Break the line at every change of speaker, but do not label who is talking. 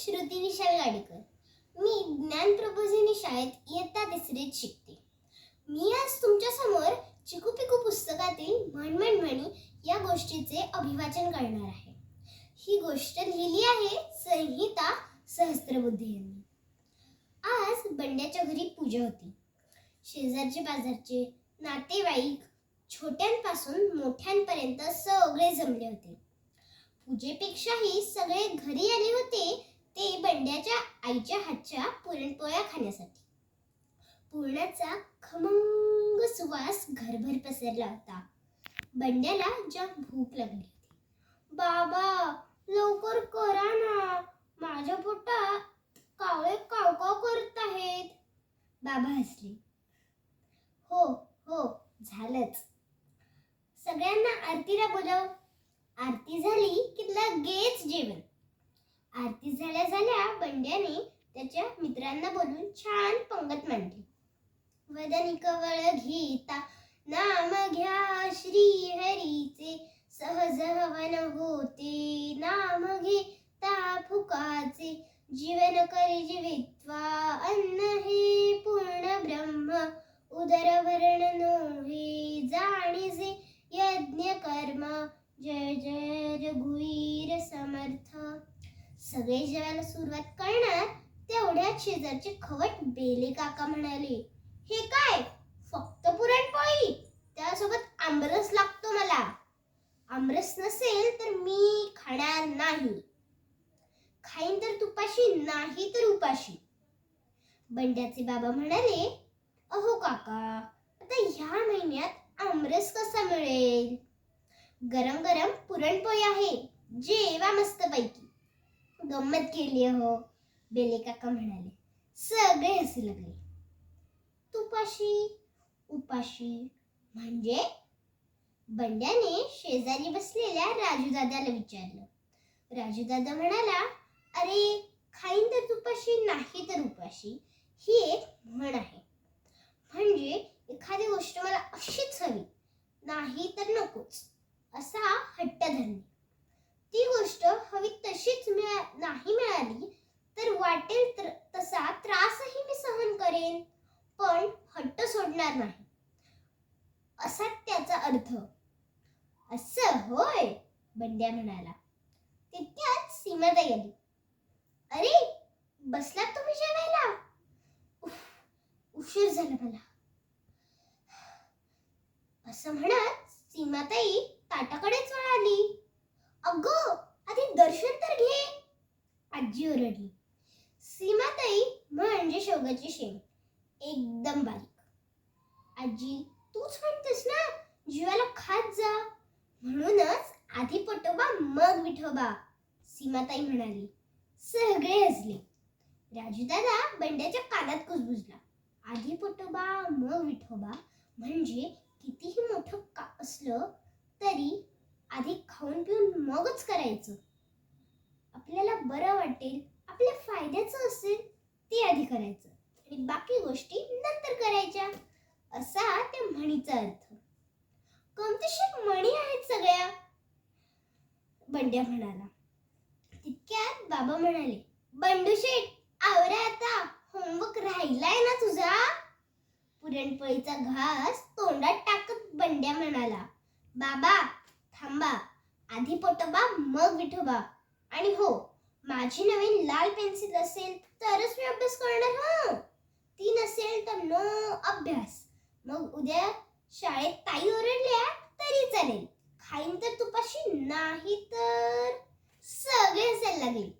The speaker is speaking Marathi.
श्रुती विशाल गाडेकर मी ज्ञान प्रबोधिनी शाळेत इयत्ता तिसरीत शिकते. मी आज तुमच्यासमोर चिकू पिकू पुस्तकातील म्हणमण म्हणी या गोष्टीचे अभिवाचन करणार आहे. ही गोष्ट लिहिली आहे संहिता सहस्त्रबुद्धे यांनी. आज बंड्याच्या घरी पूजा होती. शेजारचे बाजारचे नातेवाईक छोट्यांपासून मोठ्यांपर्यंत सगळे जमले होते. पूजेपेक्षाही सगळे घरी आले होते ते बंड्याच्या आईच्या हातच्या पुरणपोळ्या खाण्यासाठी. पुरणाचा खमंग सुवास घरभर पसरला होता. बंड्याला जाम भूक लागली होती. बाबा लवकर करा ना. माझ्या पोटात कावळे कावकाव करत आहेत. बाबा हसले. हो हो झालंच. सगळ्यांना आरतीला बोलव. आरती झाली की लगेच जेवण. आरती झाल्या झाल्या बंड्याने त्याच्या मित्रांना बोलून छान पंगत मांडली. वदनी कवळ घेता नाम घ्या श्री हरीचे सहज हवन होते. नाम घेता फुकाचे जीवन करी जीवित्वा अन्न हे पूर्ण ब्रह्म. उदर भरण नोहे जाणीजे यज्ञ कर्म जय जय रघुवीर समर्थ. सगळे जेवायला सुरुवात करणार तेवढ्यात शेजारचे खवट बेले काका म्हणाले हे काय? फक्त पुरणपोळी? त्यासोबत आमरस लागतो मला. आमरस नसेल तर मी खाणार नाही. खाईन तर तुपाशी नाही तर उपाशी. बंड्याचे बाबा म्हणाले अहो काका आता ह्या महिन्यात आमरस कसा मिळेल? गरम गरम पुरणपोळी आहे. जेवा मस्त पैकी गंमत केली हो. बेले काका म्हणाले सगळे हसू लागले. तुपाशी उपाशी म्हणजे? बंड्याने शेजारी बसलेल्या राजूदादाला विचारलं. राजूदादा म्हणाला अरे खाईन तर तुपाशी नाही तर उपाशी ही एक म्हण आहे. म्हणजे एखादी गोष्ट मला अशीच हवी नाही तर नकोच असा हट्ट धरणे ती गोष्ट हवी तशीच मिळा नाही मिळाली तर वाटेल तर तसा त्रासही मी सहन करेन. पण हट्ट सोडणार नाही. असा त्याचा अर्थ. असं होय बंड्या म्हणाला. तितक्यात सीमाताई आली अरे बसलात तुम्ही जेवायला? उफ, उशीर झाला मला. असं म्हणत सीमाताई ताटाकडेच वळाली. अगं आधी दर्शन तर घे. आजी ओरडली. सीमाताई म्हणजे शेवगाची शेंग एकदम बारीक. आजी तूच म्हणतेस ना जीवाला खात जा. म्हणूनच आधी पटोबा मग विठोबा सीमाताई म्हणाली. सगळे हसले. राजूदादा बंड्याच्या कानात कुजबुजला. आधी पटोबा मग विठोबा म्हणजे कितीही मोठं का असलं तरी खाऊन पिऊन मगच करायचं. आपल्याला बरं वाटेल आपल्या फायद्याचं असेल ते आधी करायचं. आणि बाकी गोष्टी नंतर करायच्या असा त्या म्हणीचा अर्थ. कोणतीशी म्हणी आहेत सगळ्या बंड्या म्हणाला. तितक्यात बाबा म्हणाले बंडू शेठ आवरा आता होमवर्क राहिलाय ना तुझा? पुरणपोळीचा घास तोंडात टाकत बंड्या म्हणाला. बाबा थांबा. आधी पोटोबा मग विठोबा. आणि हो माझी नवीन लाल पेन्सिल असेल तरच मी अभ्यास करणार हा. ती नसेल तर नो अभ्यास. मग उद्या शाळेत ताई ओरडल्या तरी चालेल. खाईन तर तुपाशी नाही तर सगळे हसायला लागले.